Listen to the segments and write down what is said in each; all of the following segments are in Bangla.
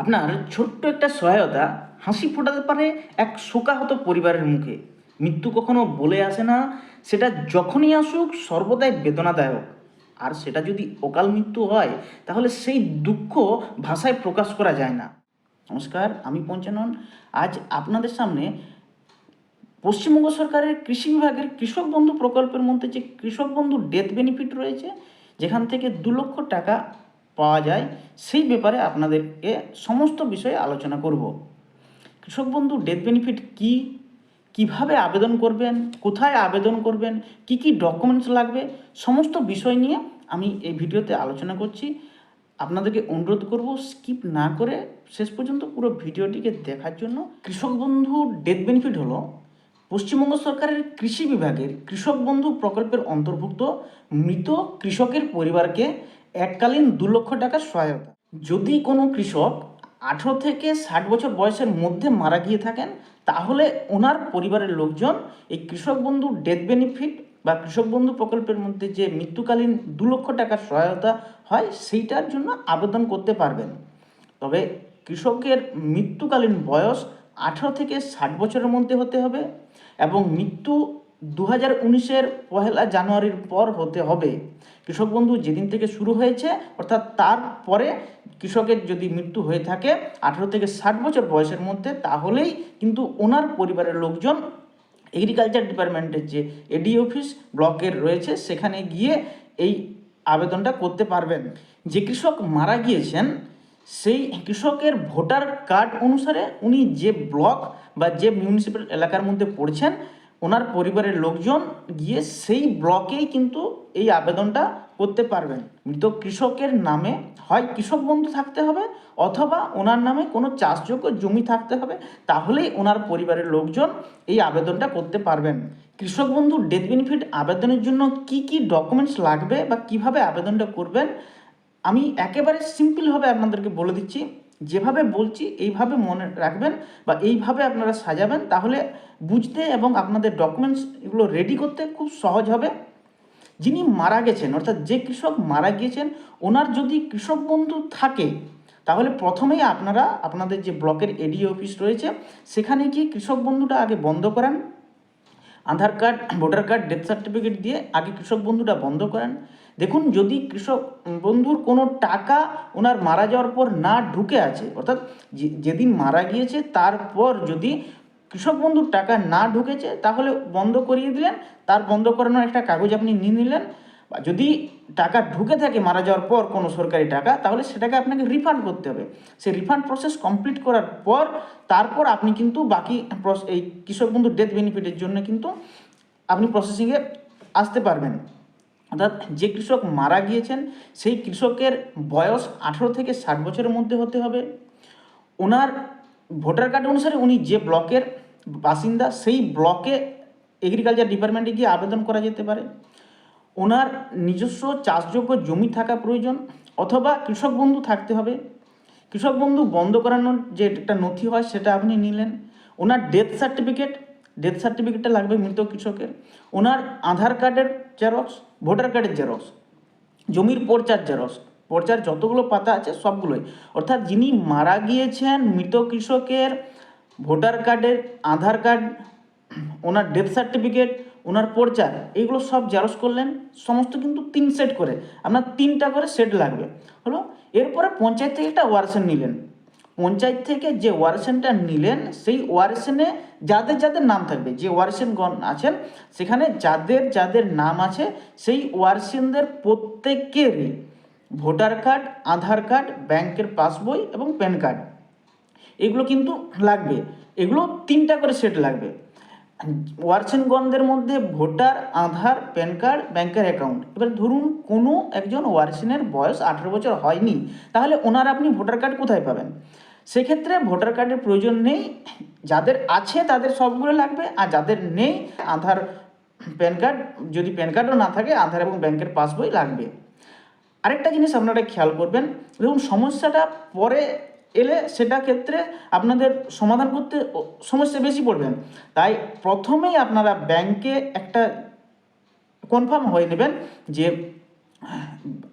আপনার ছোট্ট একটা সহায়তা, হাসি ফোটাতে পারে এক শোকাহত পরিবারের মুখে। মৃত্যু কখনো বলে আসে না, সেটা যখনই আসুক, সর্বদাই বেদনাদায়ক। আর সেটা যদি অকাল মৃত্যু হয়, তাহলে সেই দুঃখ ভাষায় প্রকাশ করা যায় না। নমস্কার, আমি পঞ্চানন। আজ আপনাদের সামনে পশ্চিমবঙ্গ সরকারের কৃষি বিভাগের কৃষক বন্ধু প্রকল্পের মধ্যে যে কৃষক বন্ধু ডেথ বেনিফিট রয়েছে, যেখান থেকে দু লক্ষ টাকা পাওয়া যায়, সেই ব্যাপারে আপনাদেরকে সমস্ত বিষয়ে আলোচনা করব। কৃষক বন্ধু ডেথ বেনিফিট কি? কীভাবে আবেদন করবেন? কোথায় আবেদন করবেন? কি কি ডকুমেন্টস লাগবে? সমস্ত বিষয় নিয়ে আমি এই ভিডিওতে আলোচনা করছি। আপনাদেরকে অনুরোধ করব স্কিপ না করে শেষ পর্যন্ত পুরো ভিডিওটিকে দেখার জন্য। কৃষক বন্ধু ডেথ বেনিফিট হলো পশ্চিমবঙ্গ সরকারের কৃষি বিভাগের কৃষক বন্ধু প্রকল্পের অন্তর্ভুক্ত মৃত কৃষকের পরিবারকে এককালীন দু লক্ষ টাকার সহায়তা। যদি কোনো কৃষক আঠেরো থেকে ষাট বছর বয়সের মধ্যে মারা গিয়ে থাকেন, তাহলে ওনার পরিবারের লোকজন এই কৃষক বন্ধু ডেথ বেনিফিট বা কৃষক বন্ধু প্রকল্পের মধ্যে যে মৃত্যুকালীন দু লক্ষ টাকার সহায়তা হয়, সেইটার জন্য আবেদন করতে পারবেন। তবে কৃষকের মৃত্যুকালীন বয়স আঠারো থেকে ষাট বছরের মধ্যে হতে হবে এবং মৃত্যু দু হাজার উনিশের পহেলা জানুয়ারির পর হতে হবে। কৃষক বন্ধু যেদিন থেকে শুরু হয়েছে, অর্থাৎ তারপরে কৃষকের যদি মৃত্যু হয়ে থাকে আঠেরো থেকে ষাট বছর বয়সের মধ্যে, তাহলেই কিন্তু ওনার পরিবারের লোকজন এগ্রিকালচার ডিপার্টমেন্টের যে এডি অফিস ব্লকের রয়েছে, সেখানে গিয়ে এই আবেদনটা করতে পারবেন। যে কৃষক মারা গিয়েছেন, সেই কৃষকের ভোটার কার্ড অনুসারে উনি যে ব্লক বা যে মিউনিসিপ্যাল এলাকার মধ্যে পড়ছেন ওনার পরিবারের লোকজন গিয়ে সেই ব্লকেই কিন্তু এই আবেদনটা করতে পারবেন। মৃত কৃষকের নামে হয় কৃষক বন্ধু থাকতে হবে অথবা ওনার নামে কোনো চাষযোগ্য জমি থাকতে হবে, তাহলেই ওনার পরিবারের লোকজন এই আবেদনটা করতে পারবেন। কৃষক বন্ধু ডেথ বেনিফিট আবেদনের জন্য কি কি ডকুমেন্টস লাগবে বা কীভাবে আবেদনটা করবেন, আমি একেবারে সিম্পলভাবে আপনাদেরকে বলে দিচ্ছি। যেভাবে বলছি, এইভাবে মনে রাখবেন বা এইভাবে আপনারা সাজাবেন, তাহলে বুঝতে এবং আপনাদের ডকুমেন্টস এগুলো রেডি করতে খুব সহজ হবে। যিনি মারা গেছেন, অর্থাৎ যে কৃষক মারা গিয়েছেন, ওনার যদি কৃষক বন্ধু থাকে, তাহলে প্রথমেই আপনারা, আপনাদের যে ব্লকের এডি অফিস রয়েছে, সেখানে গিয়ে কৃষক বন্ধুটা আগে বন্ধ করান। Aadhaar card, voter card, death certificate দিয়ে আগে কৃষক বন্ধুটা বন্ধ করেন। দেখুন, যদি কৃষক বন্ধুর কোনো টাকা ওনার মারা যাওয়ার পর না ঢুকে আছে, অর্থাৎ যেদিন মারা গিয়েছে, তারপর যদি কৃষক বন্ধুর টাকা না ঢুকেছে, তাহলে বন্ধ করিয়ে দিলেন। তার বন্ধ করানোর একটা কাগজ আপনি নিয়ে নিলেন। বা যদি টাকা ঢুকে থাকে মারা যাওয়ার পর কোনো সরকারি টাকা, তাহলে সেটাকে আপনাকে রিফান্ড করতে হবে। সেই রিফান্ড প্রসেস কমপ্লিট করার পর তারপর আপনি কিন্তু বাকি এই কৃষক বন্ধু ডেথ বেনিফিটের জন্য কিন্তু আপনি প্রসেসিংয়ে আসতে পারবেন। অর্থাৎ যে কৃষক মারা গিয়েছেন, সেই কৃষকের বয়স আঠেরো থেকে ষাট বছরের মধ্যে হতে হবে। ওনার ভোটার কার্ড অনুসারে উনি যে ব্লকের বাসিন্দা, সেই ব্লকে এগ্রিকালচার ডিপার্টমেন্টে গিয়ে আবেদন করা যেতে পারে। ওনার নিজস্ব চাষযোগ্য জমি থাকা প্রয়োজন অথবা কৃষক বন্ধু থাকতে হবে। কৃষক বন্ধু বন্ধ করানোর যে একটা নথি হয় সেটা আপনি নিলেন। ওনার ডেথ সার্টিফিকেট ডেথ সার্টিফিকেটটা লাগবে মৃত কৃষকের। ওনার আধার কার্ডের জেরক্স ভোটার কার্ডের জেরক্স জমির পর্চার জেরক্স পর্চার যতগুলো পাতা আছে সবগুলোই। অর্থাৎ যিনি মারা গিয়েছেন মৃত কৃষকের ভোটার কার্ডের আধার কার্ড ওনার ডেথ সার্টিফিকেট ওনার পর্চার এইগুলো সব জেরক্স করলেন, সমস্ত কিন্তু তিন সেট করে, আপনার তিনটা করে সেট লাগবে। হলো, এরপরে পঞ্চায়েত থেকে একটা ওয়ারসেন নিলেন। পঞ্চায়েত থেকে যে ওয়ারসেনটা নিলেন, সেই ওয়ারসেনে যাদের যাদের নাম থাকবে, যে ওয়ারসেনগণ আছেন, সেখানে যাদের যাদের নাম আছে, সেই ওয়ারসেনদের প্রত্যেকেরই ভোটার কার্ড, আধার কার্ড, ব্যাংকের পাসবই এবং প্যান কার্ড। এগুলো কিন্তু লাগবে। এগুলো তিনটা করে সেট লাগবে। ওয়ারসেনগণদের মধ্যে ভোটার আধার প্যান কার্ড ব্যাংকের অ্যাকাউন্ট এবার ধরুন কোনো একজন ওয়ারসেনের বয়স আঠেরো বছর হয়নি তাহলে ওনার আপনি ভোটার কার্ড কোথায় পাবেন সেক্ষেত্রে ভোটার কার্ডের প্রয়োজন নেই যাদের আছে তাদের সবগুলো লাগবে আর যাদের নেই আধার প্যান কার্ড যদি প্যান কার্ডও না থাকে আধার এবং ব্যাংকের পাসবই লাগবে আরেকটা জিনিস আপনারা খেয়াল করবেন দেখুন সমস্যাটা পরে এলে সেটা ক্ষেত্রে আপনাদের সমাধান করতে সমস্যা বেশি পড়বেন। তাই প্রথমেই আপনারা ব্যাংকে একটা কনফার্ম হয়ে নেবেন যে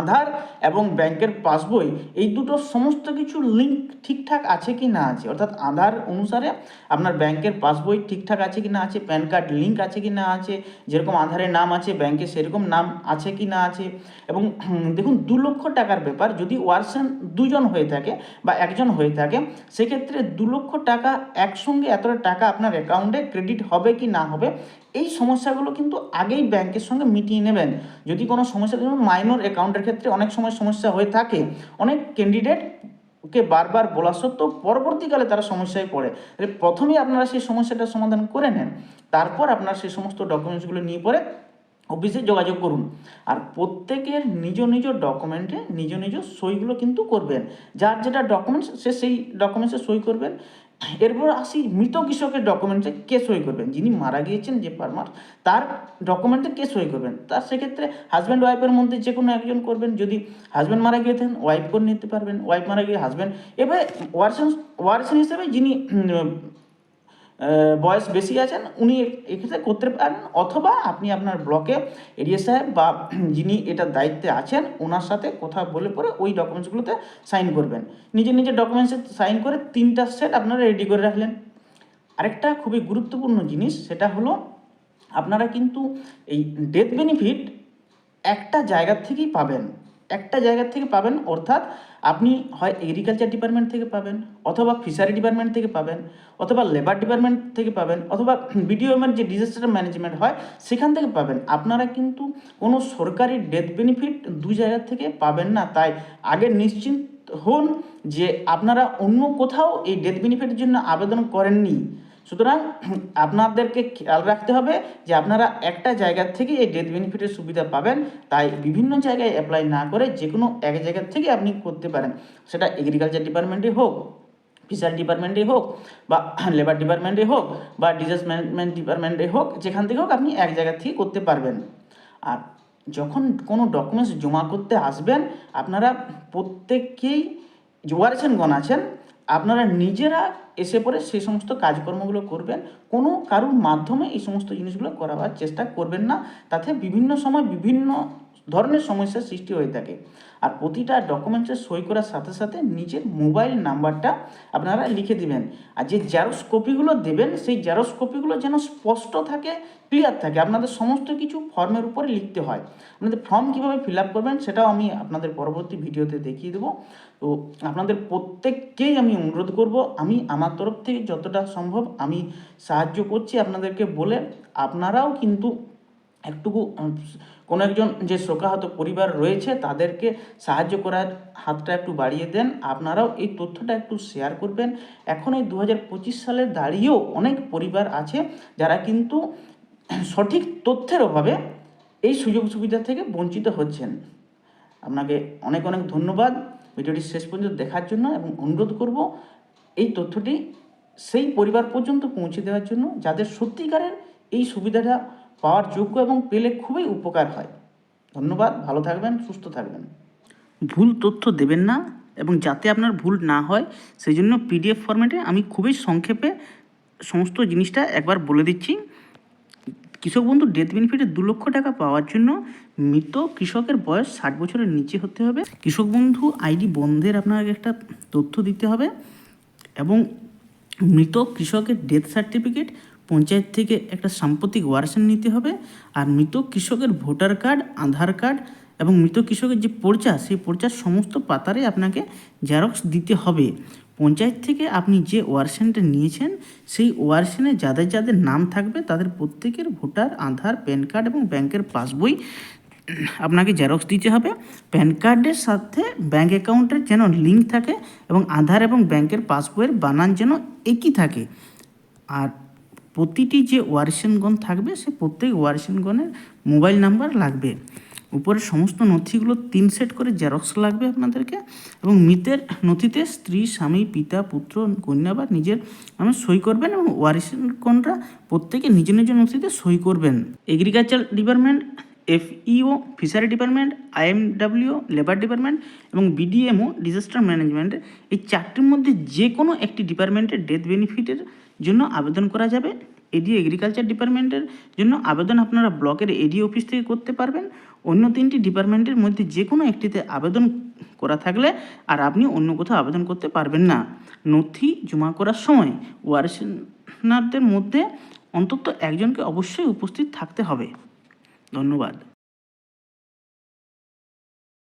আধার এবং ব্যাংকের পাসবই, এই দুটো সমস্ত কিছু লিঙ্ক ঠিকঠাক আছে কি না আছে? অর্থাৎ আধার অনুসারে আপনার ব্যাংকের পাসবই ঠিকঠাক আছে কি না আছে? প্যান কার্ড লিঙ্ক আছে কি না আছে? যেরকম আধারের নাম আছে, ব্যাংকে সেরকম নাম আছে কি না আছে? এবং দেখুন, দু লক্ষ টাকার ব্যাপার, যদি ওয়ার্সেন দুজন হয়ে থাকে বা একজন হয়ে থাকে, সেক্ষেত্রে দু লক্ষ টাকা একসঙ্গে এতটা টাকা আপনার অ্যাকাউন্টে ক্রেডিট হবে কি না হবে, এই সমস্যাগুলো কিন্তু আগেই ব্যাংকের সঙ্গে মিটিয়ে নেবেন। যদি কোনো সমস্যা মাইনর অ্যাকাউন্টের ক্ষেত্রে অনেক সময় সমস্যা হয়ে থাকে। অনেক ক্যান্ডিডেট কে বারবার বলা সত্ত্বেও পরবর্তীকালে তারা সমস্যায় পড়ে। তাহলে প্রথমেই আপনারা সেই সমস্যাটার সমাধান করে নেন। তারপর আপনারা সেই সমস্ত ডকুমেন্টসগুলো নিয়ে পরে অফিসে যোগাযোগ করুন। আর প্রত্যেকের নিজ নিজ ডকুমেন্টে নিজ নিজ সইগুলো কিন্তু করবেন। যার যেটা ডকুমেন্টস সে সেই ডকুমেন্টসে সই করবেন। এরপর আসি মৃত কৃষকের ডকুমেন্টে কে সই করবেন? যিনি মারা গিয়েছেন, যে ফার্মার তার ডকুমেন্টে কে সই করবেন? তার সেক্ষেত্রে হাজব্যান্ড ওয়াইফের মধ্যে যে কোনো একজন করবেন। যদি হাজব্যান্ড মারা গিয়েছেন ওয়াইফ করে নিতে পারবেন। ওয়াইফ মারা গিয়ে হাজব্যান্ড এবারে ওয়ার্সেন ওয়ার্সেন হিসেবে যিনি বয়স বেশি আছেন, উনি এক্ষেত্রে করতে পারেন, অথবা আপনি আপনার ব্লকে এরিয়া সাহেব বা যিনি এটার দায়িত্বে আছেন, ওনার সাথে কথা বলে পরে ওই ডকুমেন্টসগুলোতে সাইন করবেন। নিজের নিজের ডকুমেন্টসে সাইন করে তিনটা সেট আপনারা রেডি করে রাখলেন। আরেকটা খুবই গুরুত্বপূর্ণ জিনিস, সেটা হলো আপনারা কিন্তু এই ডেথ বেনিফিট একটা জায়গা থেকেই পাবেন। একটা জায়গা থেকে পাবেন, অর্থাৎ আপনি হয় এগ্রিকালচার ডিপার্টমেন্ট থেকে পাবেন, অথবা ফিশারি ডিপার্টমেন্ট থেকে পাবেন, অথবা লেবার ডিপার্টমেন্ট থেকে পাবেন, অথবা বিডিওএমের যে ডিজাস্টার ম্যানেজমেন্ট হয়, সেখান থেকে পাবেন। আপনারা কিন্তু কোনো সরকারি ডেথ বেনিফিট দু জায়গা থেকে পাবেন না। তাই আগে নিশ্চিন্ত হন যে আপনারা অন্য কোথাও এই ডেথ বেনিফিটের জন্য আবেদন করেননি। সুতরাং আপনাদেরকে খেয়াল রাখতে হবে যে আপনারা একটা জায়গা থেকে এই ডেথ বেনিফিটের সুবিধা পাবেন, তাই বিভিন্ন জায়গায় অ্যাপ্লাই না করে যে কোনো এক জায়গা থেকে আপনি করতে পারেন। সেটা এগ্রিকালচার ডিপার্টমেন্টে হোক ফিশারি ডিপার্টমেন্টে হোক, বা লেবার ডিপার্টমেন্টে হোক, বা ডিজাস্টার ম্যানেজমেন্ট ডিপার্টমেন্টে হোক, যেখান থেকে হোক আপনি এক জায়গা থেকে করতে পারবেন। আর যখন কোনো ডকুমেন্টস জমা করতে আসবেন, আপনারা প্রত্যেককেই ওয়ারেশনগণ আছেন আপনারা নিজেরা এসে পরে সেই সমস্ত কাজকর্মগুলো করবেন। কোনো কারুর মাধ্যমে এই সমস্ত জিনিসগুলো করাবার চেষ্টা করবেন না। তাতে বিভিন্ন সময় বিভিন্ন ধরনের সমস্যার সৃষ্টি হয়ে থাকে। আর প্রতিটা ডকুমেন্টসে সই করার সাথে সাথে নিজের মোবাইল নাম্বারটা আপনারা লিখে দিবেন। আর যে জেরক্স কপিগুলো দেবেন, সেই জেরক্স কপিগুলো যেন স্পষ্ট থাকে ক্লিয়ার থাকে। আপনাদের সমস্ত কিছু ফর্মের উপরে লিখতে হয়। আপনাদের ফর্ম কীভাবে ফিল আপ করবেন, সেটাও আমি আপনাদের পরবর্তী ভিডিওতে দেখিয়ে দেবো। তো আপনাদের প্রত্যেককেই আমি অনুরোধ করব, আমি আমার তরফ থেকে যতটা সম্ভব আমি সাহায্য করছি আপনাদেরকে বলে। আপনারাও কিন্তু একটুকু কোনো একজন যে শোকাহত পরিবার রয়েছে তাদেরকে সাহায্য করার হাতটা একটু বাড়িয়ে দেন। আপনারাও এই তথ্যটা একটু শেয়ার করবেন। এখন এই দু হাজার পঁচিশ সালে দাঁড়িয়েও অনেক পরিবার আছে যারা কিন্তু সঠিক তথ্যের অভাবে এই সুযোগ সুবিধা থেকে বঞ্চিত হচ্ছেন। আপনাকে অনেক অনেক ধন্যবাদ। ভিডিওটি শেষ পর্যন্ত দেখার জন্য এবং অনুরোধ করব এই তথ্যটি সেই পরিবার পর্যন্ত পৌঁছে দেওয়ার জন্য যাদের সত্যিকারের এই সুবিধাটা পাওয়ার যোগ্য এবং পেলে খুবই উপকার হয়। ধন্যবাদ, ভালো থাকবেন, সুস্থ থাকবেন। ভুল তথ্য দেবেন না এবং যাতে আপনার ভুল না হয় সেই জন্য পিডিএফ ফরম্যাটে আমি খুবই সংক্ষেপে সমস্ত জিনিসটা একবার বলে দিচ্ছি। কৃষক বন্ধু ডেথ বেনিফিটে দু লক্ষ টাকা পাওয়ার জন্য মৃত কৃষকের বয়স ষাট বছরের নিচে হতে হবে। কৃষক বন্ধু, আইডি বন্ধের আপনাকে একটা তথ্য দিতে হবে এবং মৃত কৃষকের ডেথ সার্টিফিকেট পঞ্চায়েত থেকে একটা সাম্প্রতিক ওয়ারেশন নিতে হবে আর মৃত কৃষকের ভোটার কার্ড, আধার কার্ড এবং মৃত কৃষকের যে পর্চা, সেই পর্চার সমস্ত পাতারে আপনাকে জেরক্স দিতে হবে। পঞ্চায়েত থেকে আপনি যে ওয়ারেশনটা নিয়েছেন, সেই ওয়ারেশনে যাদের যাদের নাম থাকবে, তাদের প্রত্যেকের ভোটার, আধার, প্যান কার্ড এবং ব্যাংকের পাসবই আপনাকে জেরক্স দিতে হবে। প্যান কার্ডের সাথে ব্যাঙ্ক অ্যাকাউন্টের যেন লিঙ্ক থাকে এবং আধার এবং ব্যাংকের পাসবইয়ের বানান যেন একই থাকে। আর প্রতিটি যে ওয়ারিশনগণ থাকবে, সে প্রত্যেক ওয়ারিশনগণের মোবাইল নাম্বার লাগবে। উপরের সমস্ত নথিগুলো তিন সেট করে জেরক্স লাগবে আপনাদেরকে এবং মৃতের নথিতে স্ত্রী, স্বামী, পিতা, পুত্র, কন্যা বা নিজের নামে সই করবেন এবং ওয়ারিশনগণরা প্রত্যেকে নিজ নিজ নথিতে সই করবেন। Agriculture department, FEO, fishery department, IMW, labour department এবং বিডিএমও, ডিজাস্টার ম্যানেজমেন্ট এই চারটির মধ্যে যে কোনো একটি ডিপার্টমেন্টের ডেথ বেনিফিটের জন্য আবেদন করা যাবে। এডি এগ্রিকালচার ডিপার্টমেন্টের জন্য আবেদন আপনারা ব্লকের এডি অফিস থেকে করতে পারবেন। অন্য তিনটি ডিপার্টমেন্টের মধ্যে যে কোনো একটিতে আবেদন করা থাকলে আর আপনি অন্য কোথাও আবেদন করতে পারবেন না। নথি জমা করার সময় ওয়ারিশনারদের মধ্যে অন্তত একজনকে অবশ্যই উপস্থিত থাকতে হবে। ধন্যবাদ।